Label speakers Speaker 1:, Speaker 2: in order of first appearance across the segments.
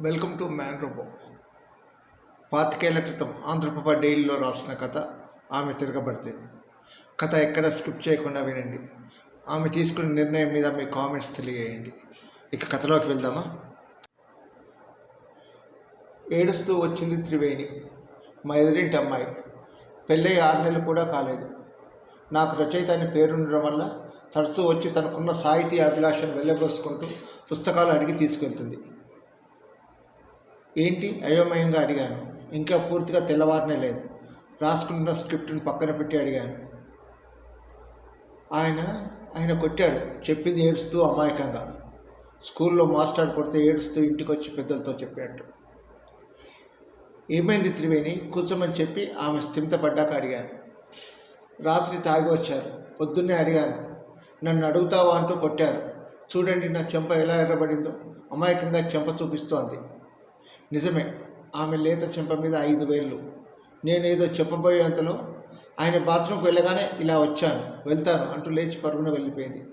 Speaker 1: Welcome to man robo. పాతికేళ్ళ క్రితం ఆంధ్రప్రభ డైలీలో రాసిన కథ ఆమె తిరగబడితే. కథ ఎక్కడ స్కిప్ చేయకుండా వినండి. ఆమె తీసుకున్న నిర్ణయం మీద మీ కామెంట్స్ తెలియజేయండి. ఇక కథలోకి వెళ్దామా? ఏడుస్తూ వచ్చింది త్రివేణి. మా ఎదురింటి అమ్మాయి. పెళ్ళై ఆరు నెలలు కూడా కాలేదు. నాకు రచయిత అనే పేరుండడం వల్ల తరచూ వచ్చి తనకున్న సాహితీ అభిలాషను వెళ్ళబోసుకుంటూ పుస్తకాలు అడిగి తీసుకెళ్తుంది. ఏంటి? అయోమయంగా అడిగాను. ఇంకా పూర్తిగా తెల్లవారనే లేదు. రాసుకుంటున్న స్క్రిప్ట్ని పక్కన పెట్టి అడిగాను. ఆయన ఆయన కొట్టాడు. చెప్పింది ఏడుస్తూ అమాయకంగా. స్కూల్లో మాస్టర్ కొడితే ఏడుస్తూ ఇంటికి వచ్చి పెద్దలతో చెప్పాడు ఏమైంది త్రివేణి? కూర్చోమని చెప్పి ఆమె స్థిమితపడ్డాక అడిగాను. రాత్రి తాగి వచ్చారు. పొద్దున్నే అడిగాను. నన్ను అడుగుతావా అంటూ కొట్టారు. చూడండి నా చెంప ఎలా ఎర్రబడిందో. అమాయకంగా చెంప చూపిస్తోంది. నిజమే ఆమె లేత చెంప మీద ఐదు వేళ్ళు. నేనేదో చెప్పబోయేంతలో ఆయన బాత్రూమ్కి వెళ్ళగానే ఇలా వచ్చాను. వెళ్తాను అంటూ లేచి పరుగున వెళ్ళిపోయింది.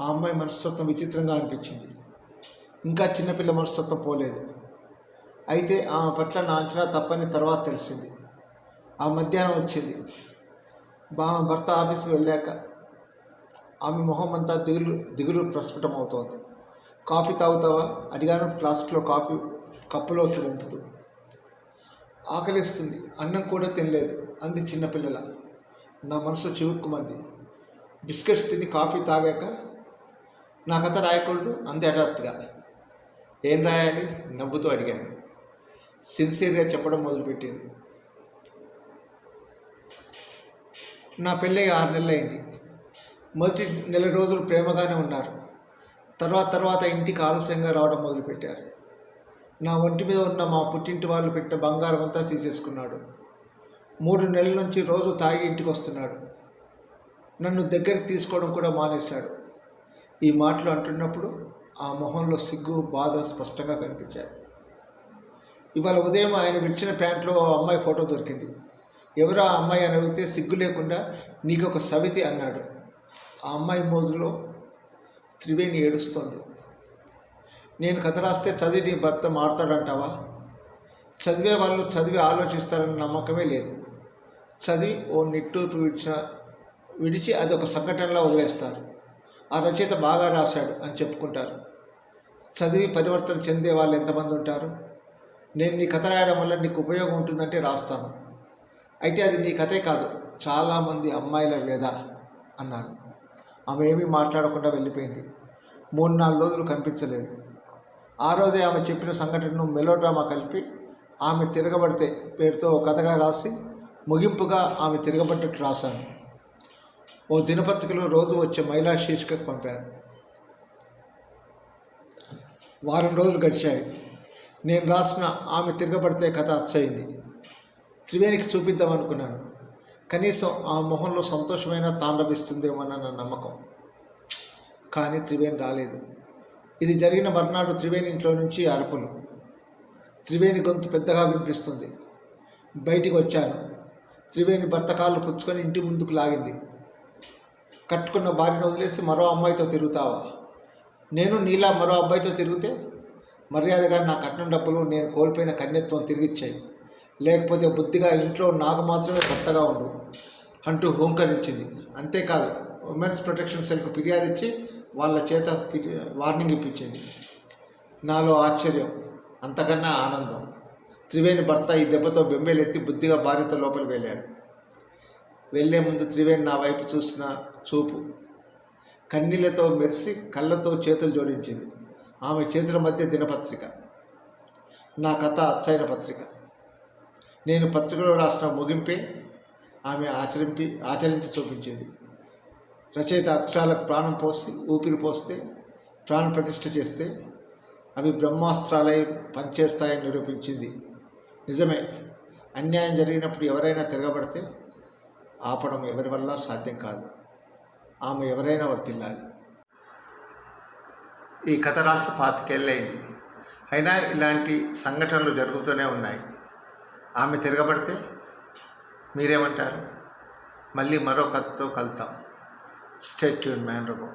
Speaker 1: ఆ అమ్మాయి మనస్తత్వం విచిత్రంగా అనిపించింది. ఇంకా చిన్నపిల్ల మనస్తత్వం పోలేదు. అయితే ఆమె పట్ల నా అంచనా తప్పని తర్వాత తెలిసింది. ఆ మధ్యాహ్నం వచ్చింది. బా భర్త ఆఫీస్కి వెళ్ళాక ఆమె మొహం అంతా దిగులు దిగులు ప్రస్ఫుటం అవుతోంది కాఫీ తాగుతావా? అడిగాను ఫ్లాస్క్లో కాఫీ కప్పులోకి వంపుతూ. ఆకలిస్తుంది అన్నం కూడా తినలేదు అంది చిన్నపిల్లల. నా మనసు చివుక్కుమంది బిస్కెట్స్ తిని కాఫీ తాగాక నా కథ రాయకూడదు అంది హఠాత్తుగా. ఏం రాయాలి? నవ్వుతూ అడిగాను. సిన్సియర్గా చెప్పడం మొదలుపెట్టింది. నా పెళ్ళి ఆరు నెలలు అయింది మొదటి నెల రోజులు ప్రేమగానే ఉన్నారు. తర్వాత తర్వాత ఇంటికి ఆలస్యంగా రావడం మొదలుపెట్టారు. నా ఒంటి మీద ఉన్న మా పుట్టింటి వాళ్ళు పెట్టిన బంగారం అంతా తీసేసుకున్నాడు. మూడు నెలల నుంచి రోజు తాగి ఇంటికి వస్తున్నాడు. నన్ను దగ్గరికి తీసుకోవడం కూడా మానేశాడు. ఈ మాటలు అంటున్నప్పుడు ఆ మొహంలో సిగ్గు బాధ స్పష్టంగా కనిపించాయి. ఇవాళ ఉదయం ఆయన విడిచిన ప్యాంట్లో ఓ అమ్మాయి ఫోటో దొరికింది. ఎవరు ఆ అమ్మాయి అని అడిగితే సిగ్గు లేకుండా నీకు ఒక సవితి అన్నాడు. ఆ అమ్మాయి మోజులో త్రివేణి ఏడుస్తుంది. నేను కథ రాస్తే చదివి నీ భర్త మారుతాడంటావా? చదివే వాళ్ళు చదివి ఆలోచిస్తారని నమ్మకమే లేదు. చదివి ఓ నిట్టూర్పు విడిచిన విడిచి అది ఒక సంఘటనలా వదిలేస్తారు. ఆ రచయిత బాగా రాశాడు అని చెప్పుకుంటారు. చదివి పరివర్తన చెందే వాళ్ళు ఎంతమంది ఉంటారు? నేను నీ కథ రాయడం వల్ల నీకు ఉపయోగం ఉంటుందంటే రాస్తాను. అయితే అది నీ కథే కాదు. చాలామంది అమ్మాయిల వేద అన్నాను ఆమె ఏమీ మాట్లాడకుండా వెళ్ళిపోయింది. మూడు నాలుగు రోజులు కనిపించలేదు. ఆ రోజే ఆమె చెప్పిన సంఘటనను మెలోడ్రామా కలిపి ఆమె తిరగబడితే పేరుతో ఒక కథగా రాసి ముగింపుగా ఆమె తిరగబడ్డట్టు రాశాను. ఓ దినపత్రికలో రోజు వచ్చే మహిళా శీర్షికకు పంపాను. వారం రోజులు గడిచాయి. నేను రాసిన ఆమె తిరగబడితే కథ అచ్చయింది. త్రివేణికి చూపిద్దాం అనుకున్నాను కనీసం ఆ మొహంలో సంతోషమైన తాండవిస్తుందేమోనన్న నమ్మకం. కానీ త్రివేణి రాలేదు. ఇది జరిగిన మర్నాడు త్రివేణి ఇంట్లో నుంచి అరుపులు. త్రివేణి గొంతు పెద్దగా వినిపిస్తుంది. బయటికి వచ్చాను. త్రివేణి భర్త కాళ్ళు పుచ్చుకొని ఇంటి ముందుకు లాగింది. కట్టుకున్న భార్యను వదిలేసి మరో అమ్మాయితో తిరుగుతావా? నేను నీలా మరో అబ్బాయితో తిరిగితే మర్యాదగా నా కట్నం డబ్బులు నేను కోల్పోయిన కన్యత్వం తిరిగిచ్చాయి. లేకపోతే బుద్ధిగా ఇంట్లో నాకు మాత్రమే భర్తగా ఉండు అంటూ హోంకరించింది. అంతేకాదు ఉమెన్స్ ప్రొటెక్షన్ సెల్కు ఫిర్యాదు ఇచ్చి వాళ్ళ చేత ఫిర్యా- వార్నింగ్ ఇప్పించింది. నాలో ఆశ్చర్యం అంతకన్నా ఆనందం. త్రివేణి భర్త ఈ దెబ్బతో బెంబేలెత్తి బుద్ధిగా భార్యతో లోపలికి వెళ్ళాడు. వెళ్ళే ముందు త్రివేణి నా వైపు చూసిన చూపు. కన్నీళ్ళతో మెరిసి కళ్ళతో చేతులు జోడించింది. ఆమె చేతుల మధ్య దినపత్రిక. నా కథ అచ్చైన పత్రిక. నేను పత్రికలో రాసిన ముగింపే ఆమె ఆచరింపి ఆచరించి చూపించింది. రచయిత అక్షరాలకు ప్రాణం పోసి ఊపిరి పోస్తే ప్రాణ ప్రతిష్ఠ చేస్తే అవి బ్రహ్మాస్త్రాలై పనిచేస్తాయని నిరూపించింది. నిజమే అన్యాయం జరిగినప్పుడు ఎవరైనా తిరగబడితే ఆపడం ఎవరి వల్ల సాధ్యం కాదు. ఆమె ఎవరైనా వర్తిల్లాలి ఈ కథ రాష్ట్ర పాతికేళ్ళైంది అయినా ఇలాంటి సంఘటనలు జరుగుతూనే ఉన్నాయి. ఆమె తిరగబడితే మీరేమంటారు? మళ్ళీ మరో కథతో కలుతాం స్టేట్ మ్యాన్ రోబో